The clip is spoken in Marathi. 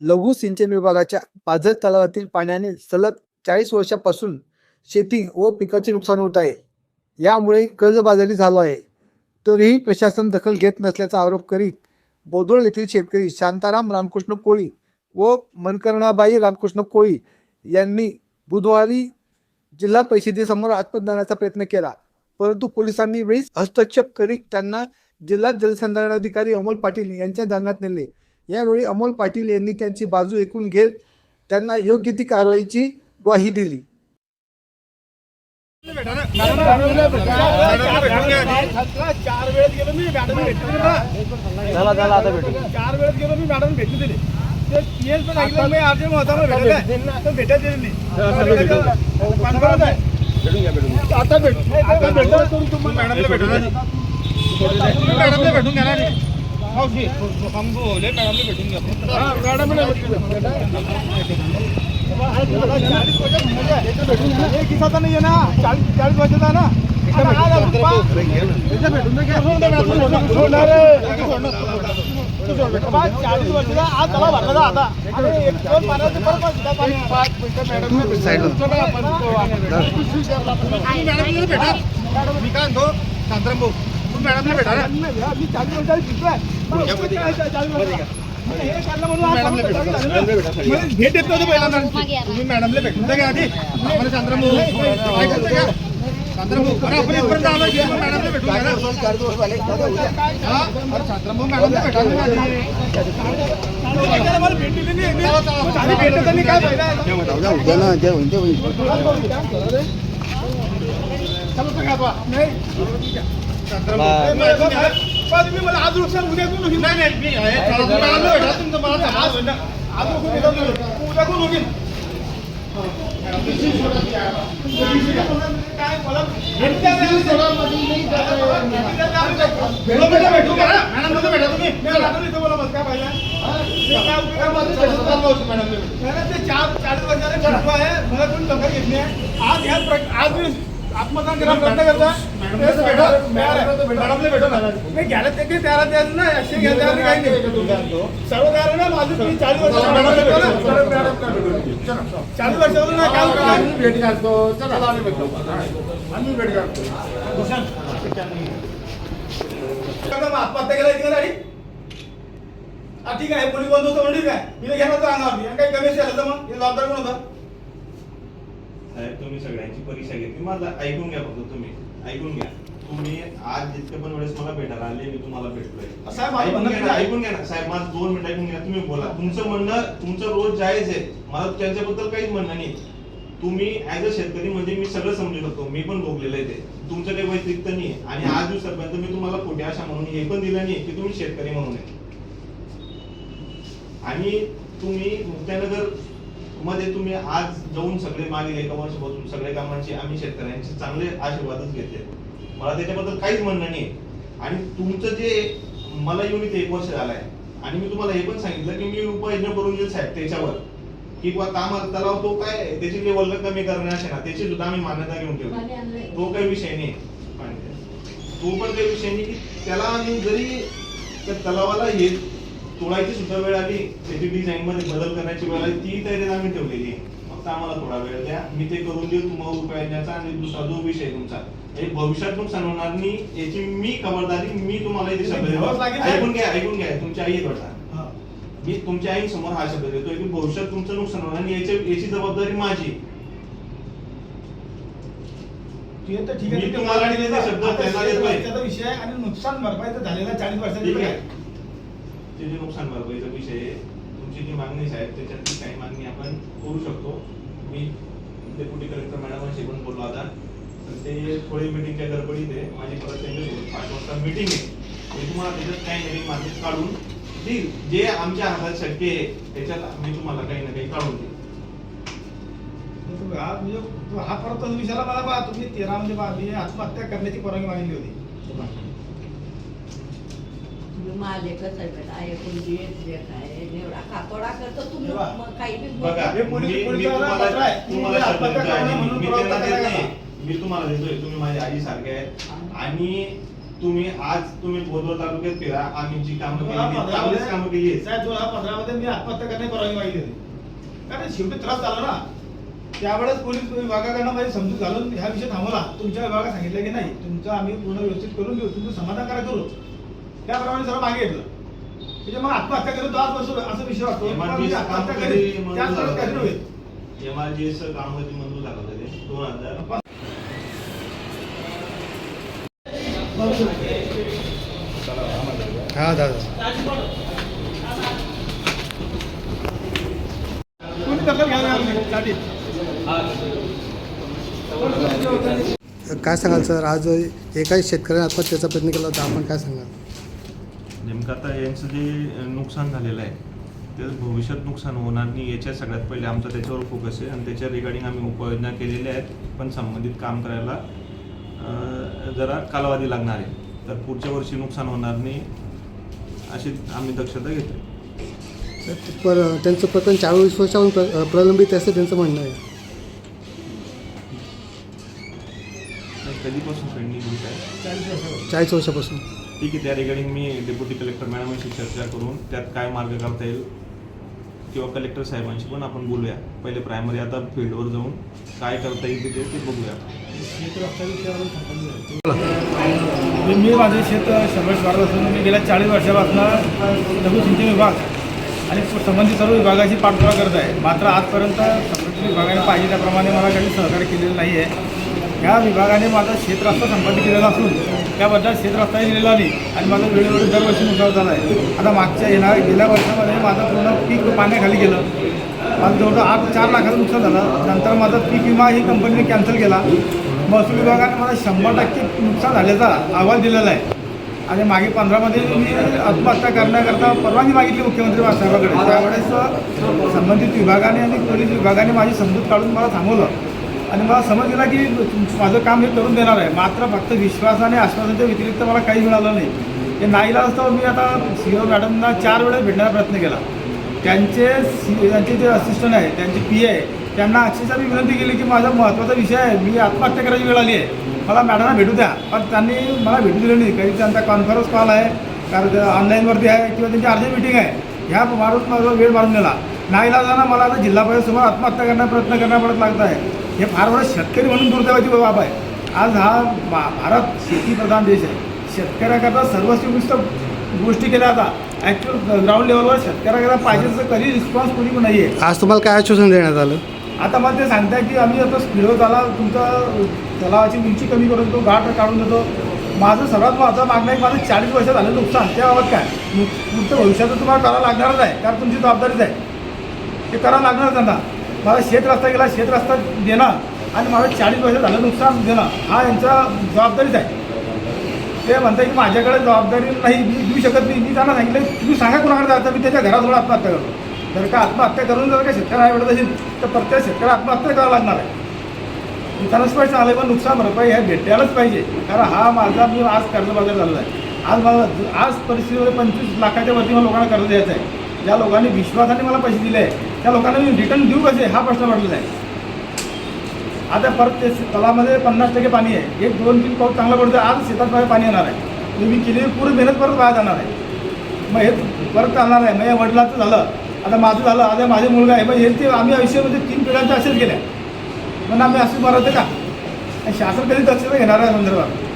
लघु सिंचन विभागाच्या पाझर तलावातील पाण्याने सलग चाळीस वर्षापासून शेती व पिकाचे नुकसान होत आहे. यामुळे कर्जबाजारी झालो आहे. तरीही प्रशासन दखल घेत नसल्याचा आरोप करीत बोदोळ येथील शेतकरी शांताराम रामकृष्ण कोळी व मनकर्णाबाई रामकृष्ण कोळी यांनी बुधवारी जिल्हा परिषदेसमोर आत्मदानाचा प्रयत्न केला. परंतु पोलिसांनी वेळीच हस्तक्षेप करीत त्यांना जिल्हा जलसंधारण अधिकारी अमोल पाटील यांच्या दालनात नेले. यावेळी अमोल पाटील यांनी त्यांची बाजू ऐकून घेत त्यांना योग्य ती कारवाईची ग्वाही दिली. चार वेळेस गेलो मी मॅडम भेटली ना चला चला आता भेटू. चार वेळेस गेलो मी मॅडम भेटली दिली ते पीएस पण ऐकलं मी अर्जंट होता मला भेटायला तर भेटायला दिली नाही. कन्फर्म आहे. आता भेट. आता भेटलं तुम्हाला मॅडमला भेटून मॅडमला भेटून घ्या ना मावशी थांबवले मॅडमला भेटून घ्या मॅडमला एक दिवसाचा नाही आहे ना चाळीस चाळीस वर्षाचा आहे ना आता आज आपण पहा. याचं भेटून तर घ्या. सोडणार आहे. तू सोड बेटा. बा, चाळीस वर्षाचा आज तलाव भरला जा आता आणि एक दोन पाण्याचं परत पाच सुद्धा पाणी. पाच मिनिटं मॅडम चला आपण तो तुम्ही मॅडमला भेटा मी काय म्हणतो शांताराम भाऊ तुम्ही मॅडमला भेटा मी शिकलोय. हे देत नव्हतं पहिल्यांदा तुम्ही मॅडमला भेटून तर घ्या आधी. आम्हाला शांताराम भाऊ ऐकून तर घ्या शांताराम भाऊ अरे आपण इथपर्यंत आलो की आपण मॅडमला भेटून घ्या ना हा? अरे शांताराम भाऊ मॅडमला भेटा तुम्ही आधी. ऐकायला मला भेट दिली नाही. मग आधी भेटत आणि काय फायदा आहे? चला तर घ्या बा. नाही. शांताराम भाऊ. नाही, बा, बा, बा, तुम्ही मला आज नुकसान उद्या कोण होईल? नाही नाही मी आहे. चला, तुम्ही मॅडमला भेटा. तुमचं मला आज आज नको भेटा तुम्ही. उद्या कोण होईल? काय मला भेट द्या मॅडमला भेटू का? मॅडमला भेटा तुम्ही. मी मॅडमला इथं बोला बस, काय पाहिजे? मी काय उपयोग आहे? माझं भेटून चाललो होतो मॅडमला. मॅडम, ते चार चाळीस वर्षाचे खडकं आहे. मला कोणी दखल घेतली आहे. आज ह्या प्रक- आज मी आत्मदान करायला प्रयत्न. मॅडमला भेटू ना. मी घ्यायला ते ना घ्यायला काही नाही. सर्व ना माझं मी चाळीस मॅडमला भेटू. चाळीस ना काय घालतो. चला आम्ही भेटतो आम्ही भेट घालतो. मग आत्महत्या केला ठीक आहे पोलीस बंद होतो ठीक आहे. मी घेणार होतो आणि काही कमी झालं तर मग हे जबाबदार कोण होता? साहेब तुम्ही सगळ्यांची परीक्षा घेतली. माझा ऐकून घ्या फक्त तुम्ही. ऐकून घ्या. तुम्ही आज जितके पण वेळेस मला भेटायला आले मी तुम्हाला भेटलोय. साहेब, ऐकून घ्या ना, काय? ऐकून घ्या ना. साहेब माझं दोन मिनिट ऐकून घ्या. तुम्ही बोला. तुमचं म्हणणं तुमचं रोज जायज आहे. मला त्यांच्याबद्दल काहीच म्हणणं नाही. तुम्ही ऍज अ शेतकरी म्हणजे मी सगळं समजू शकतो. मी पण भोगलेलं आहे ते. तुमचं काही वैयक्तिक नाही आणि आज दिवसापर्यंत मी तुम्हाला खोटी आशा म्हणून हे पण दिलं नाही की तुम्ही शेतकरी म्हणून आहे. आणि तुम्ही मुक्त्यानगर मध्ये तुम्ही आज जाऊन सगळे मागे एका वर्षापासून सगळे कामांचे आम्ही शेतकऱ्यांचे चांगले आशीर्वादच घेतले. मला त्याच्याबद्दल काहीच म्हणणं नाही आणि तुमचं जे मला येऊन इथे एक वर्ष झालंय. आणि मी तुम्हाला हे पण सांगितलं की मी उपाययोजना करून देईल साहेब त्याच्यावर. की बुवा काम तलाव तो काय त्याची लेवल कमी करण्याचे ना त्याची सुद्धा आम्ही मान्यता घेऊन ठेवली. तो काही विषय नाही. तो पण काही विषय नाही की त्याला आम्ही जरी त्या तलावाला हे तोडायची सुद्धा वेळ आली. त्याची डिझाईन मध्ये बदल करण्याची वेळ आली. ती तयारी आम्ही ठेवलेली आहे. फक्त आम्हाला थोडा वेळ द्या. मी ते करून देऊ तुम्हाला उपायण्याचा आणि दुसरा जो विषय तुमचा. हे भविष्यात नुकसान होणार नाही. याची मी खबरदारी मी तुम्हाला इथे शब्द. ऐकून घ्या ऐकून घ्या. तुमची आई बघा मी तुमच्या आई समोर हा शब्द देतोय की भविष्यात तुमचं नुकसान होणार आणि याची जबाबदारी माझी मी तुम्हाला शब्द. वर्षाचा विषय आणि नुकसान भरपाई तर झालेला चाळीस वर्षाची पण. ते जे नुकसान भरपाईचा विषय आहे तुमची जी मागणी आहे, साहेब त्याच्यातली काही मागणी आपण करू शकतो. मी डेप्युटी कलेक्टर मॅडमांशी पण बोललो आता. तर ते थोडी मिटिंगच्या गडबडीत आहे. माझी परत त्यांच्यासोबत पाच वाजता मिटिंग आहे. मी तुम्हाला त्याच्यात काही ना काही मार्केट काढून देईल. जे आमच्या हातात शक्य आहे त्याच्यात मी तुम्हाला काही ना काही काढून देईल. हा म्हणजे हा परत तोच विचारला मला बा तुम्ही तेरा म्हणजे बा मी आत्महत्या करण्याची परवानगी मागितली होती. तुम्ही माझे कसं बेटा? ऐकून घेत जे काय निवडा कातोडा करतो तुम्ही बघा. मग काही बी बघा हे मी पोलीस- मी पोलिसाला तुम्हाला पत्र आहे. तुम्हाला तुम्ही शब्द आत्महत्या देतोय करू नये आणि म्हणून मी प्रवृत्त त्यांना देत करायला नाही. मी तुम्हाला देतोय. तुम्ही माझ्या आई सारखे आहेत आणि तुम्ही आज तुम्ही बोधवड तालुक्यात फिरा. आम्ही जी कामं केली चांगलीच कामं केली पंधरामध्ये आहेत. साहेब दोन हजार पंधरामध्ये मी आत्महत्या करण्याची परवानगी मागितली होती. कारण शेवटी त्रास झाला ना. त्यावेळेस पोलीस विभागाकडनं माझी समजूत घालून ह्या विषय थांबवला. तुमच्या विभागात सांगितलं की नाही तुमचं आम्ही पूर्ण व्यवस्थित करून देऊ तुमचं समाधान करा करू. त्याप्रमाणे सर्व मागे घेतलं. म्हणजे मग आत्महत्या करून दहा वर्ष असा विषय वाटतो MRG पण मी चं काम आत्महत्या कधी करेन. मंजूर त्याच वेळेस झालं काम मंजूर होतं ते? दोन हजार हा दादा. कोणी दखल घ्यायला नाही साठी काय सांगाल सर? आज एकाही शेतकऱ्याने आत्महत्येचा प्रयत्न केला होता. आपण काय सांगाल? नेमकं आता यांचं जे नुकसान झालेलं आहे ते भविष्यात नुकसान होणार नाही याच्या सगळ्यात पहिले आमचा त्याच्यावर फोकस आहे आणि त्याच्या रिगार्डिंग आम्ही उपाययोजना केलेल्या आहेत पण संबंधित काम करायला जरा कालावधी लागणार आहे. तर पुढच्या वर्षी नुकसान होणार नाही अशी आम्ही दक्षता घेतो पर त्यांचं प्रकरण चाळीस वर्षाहून प्र प्रलंबित असं त्यांचं म्हणणं आहे. कधीपासून चाळीस वर्षापासून. ठीक आहे त्या रिगार्डिंग मी डेप्युटी कलेक्टर मॅडमांशी चर्चा करून त्यात काय मार्ग काढता येईल किंवा कलेक्टर साहेबांशी पण आपण बोलूया. पहिले प्रायमरी आता फील्डवर जाऊन काय करता येईल ते ते बघूया. मी माझे शेत शंभर वाढत असून मी गेल्या चाळीस वर्षापासून लघु सिंचन विभाग आणि संबंधित सर्व विभागाची पाठपुरावा करत आहे. मात्र आजपर्यंत संबंधित विभागाने पाहिजे त्याप्रमाणे मला काही सहकार्य केलेलं नाही आहे ह्या विभागाने माझा शेतरस्ता संपादित केलेला असून त्याबद्दल शेतरस्ताही दिलेला नाही आणि माझा वेळोवेळी दरवर्षी नुकसान झाला आहे. आता मागच्या येणार गेल्या वर्षामध्ये माझं पूर्ण पीक पाण्याखाली गेलं. माझं जवळजवळ आठ चार लाखाचं नुकसान झालं. नंतर माझा पीक विमा ही कंपनीने कॅन्सल केला. महसूल विभागाने मला शंभर टक्के नुकसान झाल्याचा अहवाल दिलेला आहे. आणि मागे पंधरामध्ये मी आत्महत्या करण्याकरता परवानगी मागितली मुख्यमंत्री साहेबाकडे त्यावेळेस संबंधित विभागाने आणि पोलीस विभागाने माझी समजूत काढून मला थांबवलं. आणि मला समज गेला की माझं काम हे करून देणार आहे. मात्र फक्त विश्वास आणि आश्वासनाच्या व्यतिरिक्त मला काही मिळालं नाही. हे नाईला असतं मी आता सी ओ मॅडमना चार वेळेस भेटण्याचा प्रयत्न केला. त्यांचे सी त्यांचे जे असिस्टंट आहे त्यांचे पी आहे त्यांना अक्षरशः मी विनंती केली की माझा महत्त्वाचा विषय आहे. मी आत्महत्या करायची वेळ आली आहे. मला मॅडमना भेटू द्या. पण त्यांनी मला भेटू दिलं नाही. काही त्यांचा कॉन्फरन्स कॉल आहे कारण ऑनलाईनवरती आहे किंवा त्यांची अर्जंट मिटिंग आहे ह्या मारून माझा वेळ मारून गेला नाईला जाणं मला आता जिल्हा परिषदसमोर आत्महत्या करण्याचा प्रयत्न करण्या पडत लागत आहे. हे फार मोठा शेतकरी म्हणून दुर्दैवाची बाब आहे. आज हा भा भारत शेतीप्रधान देश आहे. शेतकऱ्याकरता सर्वस्वीकृष्ट गोष्टी केल्या आता ॲक्च्युअल ग्राउंड लेवलवर शेतकऱ्याकरता पाहिजे तसं कधी रिस्पॉन्स कोणी पण नाही आहे आज तुम्हाला काय आश्वासन देण्यात आलं? आता मला ते सांगताय की आम्ही आता स्पीडो झाला तुमचा तलावाची उंची कमी करून देतो घाट काढून देतो. माझं सर्वात महत्त्वाचं मागणं आहे माझं चाळीस वर्ष झालं नुकसान. त्याबाबत काय? पुढचं भविष्याचं तुम्हाला करावं लागणारच आहे. कारण तुमची जबाबदारीच आहे. ते करावं लागणारच त्यांना मला शेत रस्ता गेला शेत रस्ता देणं आणि माझं चाळीस वर्ष झालं नुकसान देणं हा यांचा जबाबदारीच आहे. ते म्हणतात की माझ्याकडे जबाबदारी नाही मी देऊ शकत नाही मी त्यांना सांगितलं तुम्ही सांगा कुणाकडे जायचं मी त्याच्या घराजवळ आत्महत्या करतो जर का आत्महत्या करून जर का शेतकऱ्या आवडत असेल तर प्रत्येक शेतकऱ्या आत्महत्या करावं लागणार आहे. त्यांनाच पैसे स्पष्ट पण नुकसान भरपाई हे भेटायलाच पाहिजे. कारण हा माझा मी आज कर्जबाजार झालेला आहे. आज मला आज परिस्थितीमध्ये पंचवीस लाखाच्या वरती मला लोकांना कर्ज द्यायचं आहे. ज्या लोकांनी विश्वासाने मला पैसे दिले आहे त्या लोकांना मी रिटर्न देऊ कसे? हा प्रश्न पडलेला आहे. आता परत ते तलामध्ये पन्नास टक्के पाणी आहे. एक दोन तीन पाऊस चांगला पडतो आज शेतात माझ्या पाणी येणार आहे. मी केलेली पूर्ण मेहनत परत वाया जाणार आहे. मग हे परत चालणार आहे. मग या वडिलाचं झालं आता माझं झालं आता माझे मुलगा आहे. मग हे ते आम्ही आयुष्यामध्ये तीन पिढ्यांच्या असेच गेल्या. पण आम्ही असे मरायचं का? आणि शासन कधी दक्षता घेणार आहे संदर्भात?